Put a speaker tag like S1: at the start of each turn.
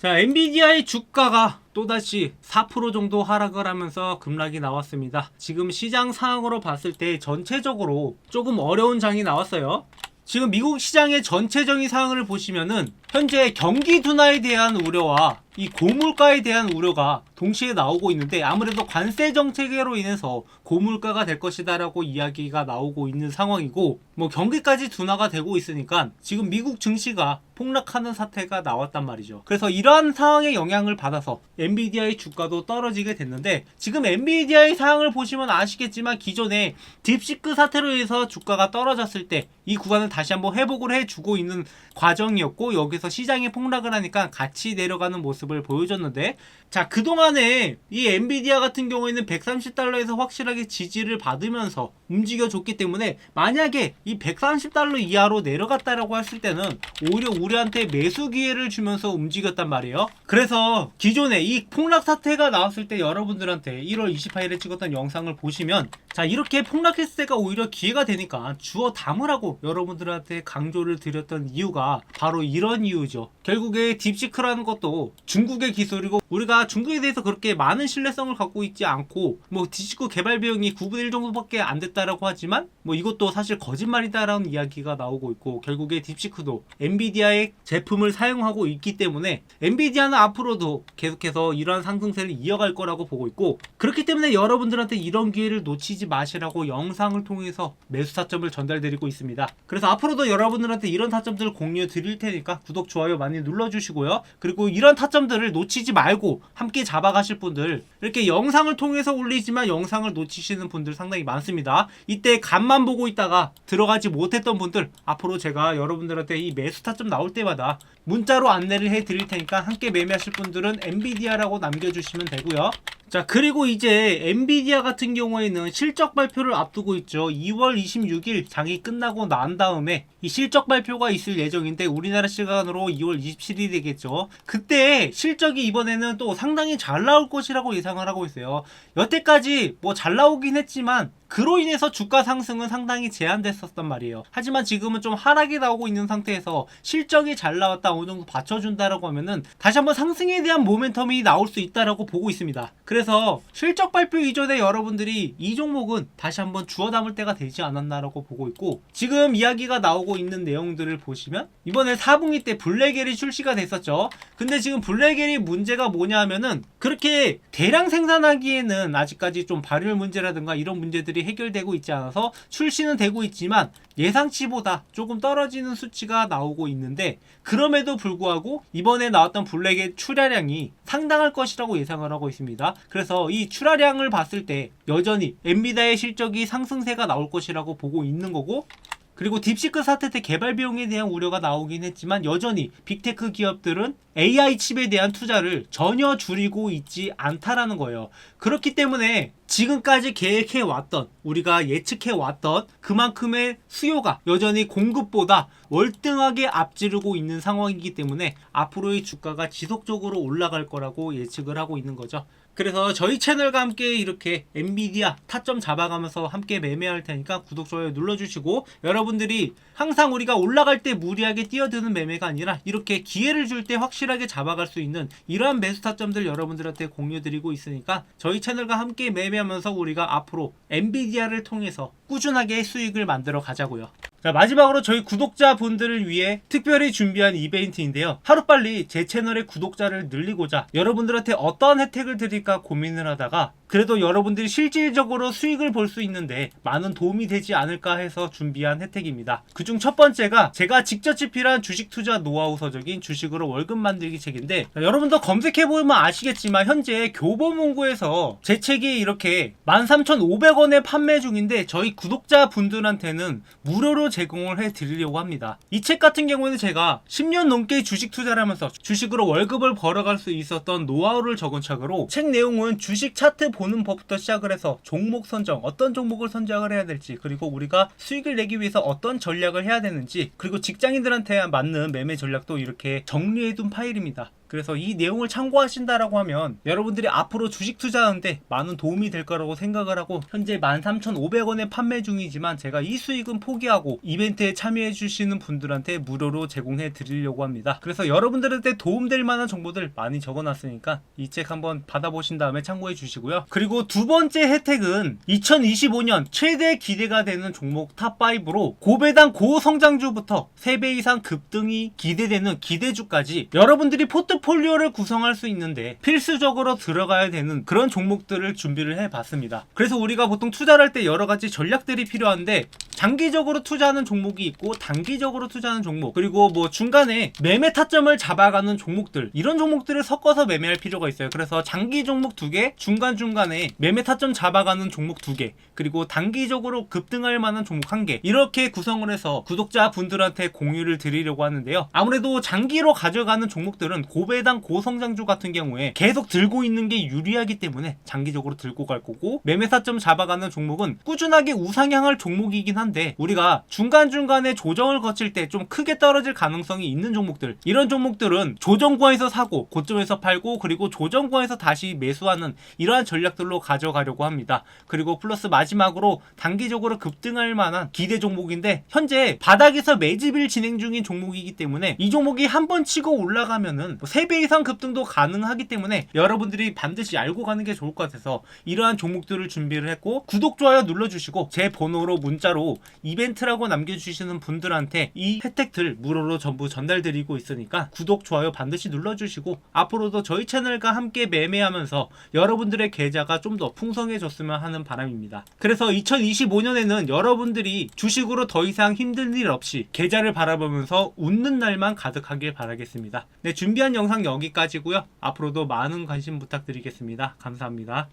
S1: 자, 엔비디아의 주가가 또다시 4% 정도 하락을 하면서 급락이 나왔습니다. 지금 시장 상황으로 봤을 때 전체적으로 조금 어려운 장이 나왔어요. 지금 미국 시장의 전체적인 상황을 보시면은 현재 경기 둔화에 대한 우려와 이 고물가에 대한 우려가 동시에 나오고 있는데 아무래도 관세 정책으로 인해서 고물가가 될 것이다라고 이야기가 나오고 있는 상황이고 뭐 경기까지 둔화가 되고 있으니까 지금 미국 증시가 폭락하는 사태가 나왔단 말이죠. 그래서 이러한 상황의 영향을 받아서 엔비디아의 주가도 떨어지게 됐는데 지금 엔비디아의 상황을 보시면 아시겠지만 기존에 딥시크 사태로 인해서 주가가 떨어졌을 때 이 구간을 다시 한번 회복을 해주고 있는 과정이었고 여기서 시장이 폭락을 하니까 같이 내려가는 모습 을 보여줬는데 자 그동안에 이 엔비디아 같은 경우에는 130달러에서 확실하게 지지를 받으면서 움직여줬기 때문에 만약에 이 130달러 이하로 내려갔다라고 했을 때는 오히려 우리한테 매수 기회를 주면서 움직였단 말이에요. 그래서 기존에 이 폭락 사태가 나왔을 때 여러분들한테 1월 28일에 찍었던 영상을 보시면 자 이렇게 폭락했을 때가 오히려 기회가 되니까 주워 담으라고 여러분들한테 강조를 드렸던 이유가 바로 이런 이유죠. 결국에 딥시크라는 것도 중국의 기술이고 우리가 중국에 대해서 그렇게 많은 신뢰성을 갖고 있지 않고 뭐 딥시크 개발 비용이 9분의 1 정도밖에 안 됐다라고 하지만 뭐 이것도 사실 거짓말이다라는 이야기가 나오고 있고 결국에 딥시크도 엔비디아의 제품을 사용하고 있기 때문에 엔비디아는 앞으로도 계속해서 이러한 상승세를 이어갈 거라고 보고 있고 그렇기 때문에 여러분들한테 이런 기회를 놓치지 마시라고 영상을 통해서 매수 타점을 전달드리고 있습니다. 그래서 앞으로도 여러분들한테 이런 타점들을 공유해 드릴 테니까 구독 좋아요 많이 눌러주시고요. 그리고 이런 타점 들을 놓치지 말고 함께 잡아가실 분들 이렇게 영상을 통해서 올리지만 영상을 놓치시는 분들 상당히 많습니다. 이때 간만 보고 있다가 들어가지 못했던 분들 앞으로 제가 여러분들한테 이 매수 타점 나올 때마다 문자로 안내를 해 드릴 테니까 함께 매매하실 분들은 엔비디아라고 남겨주시면 되고요. 자 그리고 이제 엔비디아 같은 경우에는 실적 발표를 앞두고 있죠 2월 26일 장이 끝나고 난 다음에 이 실적 발표가 있을 예정인데 우리나라 시간으로 2월 27일이 되겠죠 그때 실적이 이번에는 또 상당히 잘 나올 것이라고 예상을 하고 있어요 여태까지 뭐 잘 나오긴 했지만 그로 인해서 주가 상승은 상당히 제한됐었단 말이에요. 하지만 지금은 좀 하락이 나오고 있는 상태에서 실적이 잘 나왔다 어느 정도 받쳐준다라고 하면은 다시 한번 상승에 대한 모멘텀이 나올 수 있다라고 보고 있습니다. 그래서 실적 발표 이전에 여러분들이 이 종목은 다시 한번 주워 담을 때가 되지 않았나라고 보고 있고 지금 이야기가 나오고 있는 내용들을 보시면 이번에 4분기 때 블랙엘이 출시가 됐었죠. 근데 지금 블랙엘이 문제가 뭐냐 하면은 그렇게 대량 생산하기에는 아직까지 좀 발열 문제라든가 이런 문제들이 해결되고 있지 않아서 출시는 되고 있지만 예상치보다 조금 떨어지는 수치가 나오고 있는데 그럼에도 불구하고 이번에 나왔던 블랙의 출하량이 상당할 것이라고 예상을 하고 있습니다. 그래서 이 출하량을 봤을 때 여전히 엔비다의 실적이 상승세가 나올 것이라고 보고 있는 거고 그리고 딥시크 사태 때 개발 비용에 대한 우려가 나오긴 했지만 여전히 빅테크 기업들은 AI 칩에 대한 투자를 전혀 줄이고 있지 않다라는 거예요. 그렇기 때문에 지금까지 계획해 왔던 우리가 예측해 왔던 그만큼의 수요가 여전히 공급보다 월등하게 앞지르고 있는 상황이기 때문에 앞으로의 주가가 지속적으로 올라갈 거라고 예측을 하고 있는 거죠. 그래서 저희 채널과 함께 이렇게 엔비디아 타점 잡아가면서 함께 매매할 테니까 구독, 좋아요 눌러주시고 여러분들이 항상 우리가 올라갈 때 무리하게 뛰어드는 매매가 아니라 이렇게 기회를 줄 때 확실하게 잡아갈 수 있는 이러한 매수 타점들 여러분들한테 공유드리고 있으니까 저희 채널과 함께 매매하면서 우리가 앞으로 엔비디아를 통해서 꾸준하게 수익을 만들어 가자고요. 자, 마지막으로 저희 구독자분들을 위해 특별히 준비한 이벤트인데요. 하루빨리 제 채널의 구독자를 늘리고자 여러분들한테 어떤 혜택을 드릴까 고민을 하다가 그래도 여러분들이 실질적으로 수익을 볼 수 있는데 많은 도움이 되지 않을까 해서 준비한 혜택입니다. 그중 첫 번째가 제가 직접 집필한 주식 투자 노하우 서적인 주식으로 월급 만들기 책인데 자, 여러분도 검색해보면 아시겠지만 현재 교보문고에서 제 책이 이렇게 13,500원에 판매 중인데 저희 구독자분들한테는 무료로 제공을 해드리려고 합니다. 이 책 같은 경우에는 제가 10년 넘게 주식 투자를 하면서 주식으로 월급을 벌어갈 수 있었던 노하우를 적은 책으로 책 내용은 주식 차트 보는 법부터 시작을 해서 종목 선정, 어떤 종목을 선정을 해야 될지, 그리고 우리가 수익을 내기 위해서 어떤 전략을 해야 되는지, 그리고 직장인들한테 맞는 매매 전략도 이렇게 정리해둔 파일입니다. 그래서 이 내용을 참고하신다라고 하면 여러분들이 앞으로 주식 투자하는데 많은 도움이 될 거라고 생각을 하고 현재 13,500원에 판매 중이지만 제가 이 수익은 포기하고 이벤트에 참여해 주시는 분들한테 무료로 제공해 드리려고 합니다. 그래서 여러분들한테 도움될 만한 정보들 많이 적어 놨으니까 이 책 한번 받아보신 다음에 참고해 주시고요. 그리고 두 번째 혜택은 2025년 최대 기대가 되는 종목 탑5로 고배당 고성장주부터 3배 이상 급등이 기대되는 기대주까지 여러분들이 포트 폴리오를 구성할 수 있는데 필수적으로 들어가야 되는 그런 종목들을 준비를 해봤습니다. 그래서 우리가 보통 투자를 할 때 여러 가지 전략들이 필요한데 장기적으로 투자하는 종목이 있고 단기적으로 투자하는 종목 그리고 뭐 중간에 매매 타점을 잡아가는 종목들 이런 종목들을 섞어서 매매할 필요가 있어요. 그래서 장기 종목 두 개, 중간 중간에 매매 타점 잡아가는 종목 두 개, 그리고 단기적으로 급등할 만한 종목 한 개 이렇게 구성을 해서 구독자 분들한테 공유를 드리려고 하는데요. 아무래도 장기로 가져가는 종목들은 고 배당 고성장주 같은 경우에 계속 들고 있는 게 유리하기 때문에 장기적으로 들고 갈 거고 매매 타점 잡아가는 종목은 꾸준하게 우상향할 종목이긴 한데 우리가 중간중간에 조정을 거칠 때 좀 크게 떨어질 가능성이 있는 종목들 이런 종목들은 조정구에서 사고 고점에서 팔고 그리고 조정구에서 다시 매수하는 이러한 전략들로 가져가려고 합니다. 그리고 플러스 마지막으로 단기적으로 급등할 만한 기대 종목인데 현재 바닥에서 매집일 진행 중인 종목이기 때문에 이 종목이 한 번 치고 올라가면은 3배 이상 급등도 가능하기 때문에 여러분들이 반드시 알고 가는 게 좋을 것 같아서 이러한 종목들을 준비를 했고 구독 좋아요 눌러주시고 제 번호로 문자로 이벤트라고 남겨주시는 분들한테 이 혜택들 무료로 전부 전달드리고 있으니까 구독 좋아요 반드시 눌러주시고 앞으로도 저희 채널과 함께 매매하면서 여러분들의 계좌가 좀 더 풍성해졌으면 하는 바람입니다. 그래서 2025년에는 여러분들이 주식으로 더 이상 힘든 일 없이 계좌를 바라보면서 웃는 날만 가득하길 바라겠습니다. 네, 준비한 영상 여기까지고요. 앞으로도 많은 관심 부탁드리겠습니다. 감사합니다.